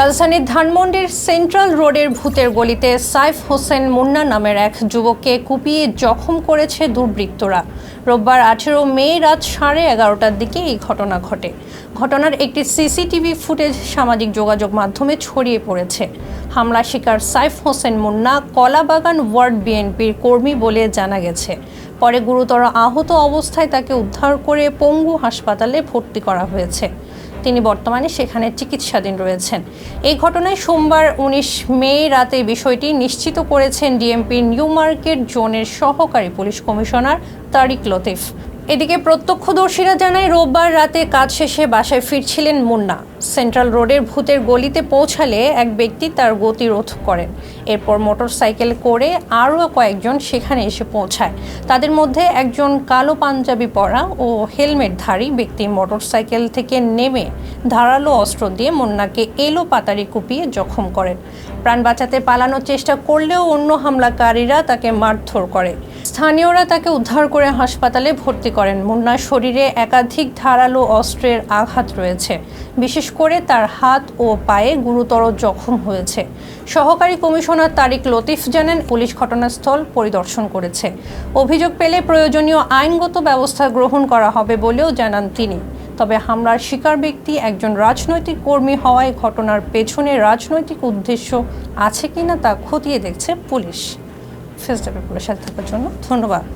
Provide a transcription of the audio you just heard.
রাজধানীর ধানমন্ডির সেন্ট্রাল রোডের ভূতের গলিতে সাইফ হোসেন মুন্না নামের এক যুবককে কুপিয়ে জখম করেছে দুর্বৃত্তরা। রোববার আঠেরো মে রাত সাড়ে এগারোটার দিকে এই ঘটনা ঘটে। ঘটনার একটি সিসিটিভি ফুটেজ সামাজিক যোগাযোগ মাধ্যমে ছড়িয়ে পড়েছে। হামলা শিকার সাইফ হোসেন মুন্না কলাবাগান ওয়ার্ড বিএনপির কর্মী বলে জানা গেছে। পরে গুরুতর আহত অবস্থায় তাকে উদ্ধার করে পঙ্গু হাসপাতালে ভর্তি করা হয়েছে। তিনি বর্তমানে সেখানে চিকিৎসাধীন রয়েছেন। এই ঘটনায় সোমবার উনিশ মে রাতে বিষয়টি নিশ্চিত করেছেন ডিএমপির নিউ মার্কেট জোনের সহকারী পুলিশ কমিশনার তারিক লতিফ। এদিকে প্রত্যক্ষদর্শীরা জানায়, রোববার রাতে কাজ শেষে বাসায় ফিরছিলেন মুন্না। সেন্ট্রাল রোডের ভূতের গলিতে পৌঁছালে এক ব্যক্তি তার গতিরোধ করেন। এরপর মোটরসাইকেল করে আরও কয়েকজন সেখানে এসে পৌঁছায়। তাদের মধ্যে একজন কালো পাঞ্জাবি পরা ও হেলমেটধারী ব্যক্তি মোটরসাইকেল থেকে নেমে ধারালো অস্ত্র দিয়ে মুন্নাকে এলো পাতারি কুপিয়ে জখম করেন। প্রাণ বাঁচাতে পালানোর চেষ্টা করলেও অন্য হামলাকারীরা তাকে মারধর করে। স্থানীয়রা তাকে উদ্ধার করে হাসপাতালে ভর্তি করেন। মুন্নার শরীরে একাধিক ধারালো অস্ত্রের আঘাত রয়েছে। বিশেষ করে তার হাত ও পায়ে গুরুতর জখম হয়েছে। সহকারী কমিশনার তারিক লতিফ জানান, পুলিশ ঘটনাস্থল পরিদর্শন করেছে। অভিযোগ পেলে প্রয়োজনীয় আইনগত ব্যবস্থা গ্রহণ করা হবে বলেও জানান তিনি। তবে হামলার শিকার ব্যক্তি একজন রাজনৈতিক কর্মী হওয়ায় ঘটনার পেছনে রাজনৈতিক উদ্দেশ্য আছে কিনা তা খতিয়ে দেখছে পুলিশ। ফেসডে পেপারের সাথে থাকার জন্য ধন্যবাদ।